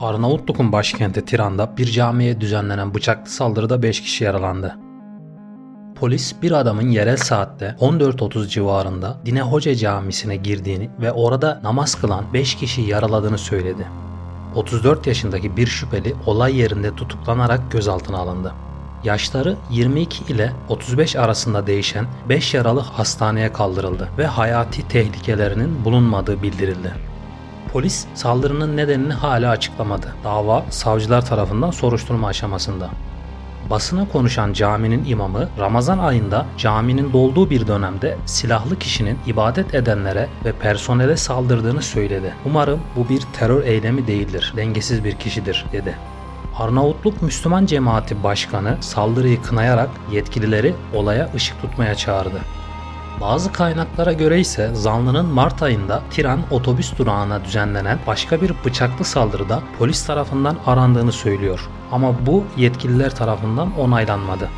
Arnavutluk'un başkenti Tiran'da bir camiye düzenlenen bıçaklı saldırıda 5 kişi yaralandı. Polis bir adamın yerel saatte 14.30 civarında Dine Hoca Camisi'ne girdiğini ve orada namaz kılan 5 kişiyi yaraladığını söyledi. 34 yaşındaki bir şüpheli olay yerinde tutuklanarak gözaltına alındı. Yaşları 22 ile 35 arasında değişen 5 yaralı hastaneye kaldırıldı ve hayati tehlikelerinin bulunmadığı bildirildi. Polis saldırının nedenini hala açıklamadı. Dava savcılar tarafından soruşturma aşamasında. Basına konuşan caminin imamı Ramazan ayında caminin dolduğu bir dönemde silahlı kişinin ibadet edenlere ve personele saldırdığını söyledi. Umarım bu bir terör eylemi değildir, dengesiz bir kişidir dedi. Arnavutluk Müslüman Cemaati Başkanı saldırıyı kınayarak yetkilileri olaya ışık tutmaya çağırdı. Bazı kaynaklara göre ise zanlının Mart ayında Tiran otobüs durağına düzenlenen başka bir bıçaklı saldırıda polis tarafından arandığını söylüyor. Ama bu yetkililer tarafından onaylanmadı.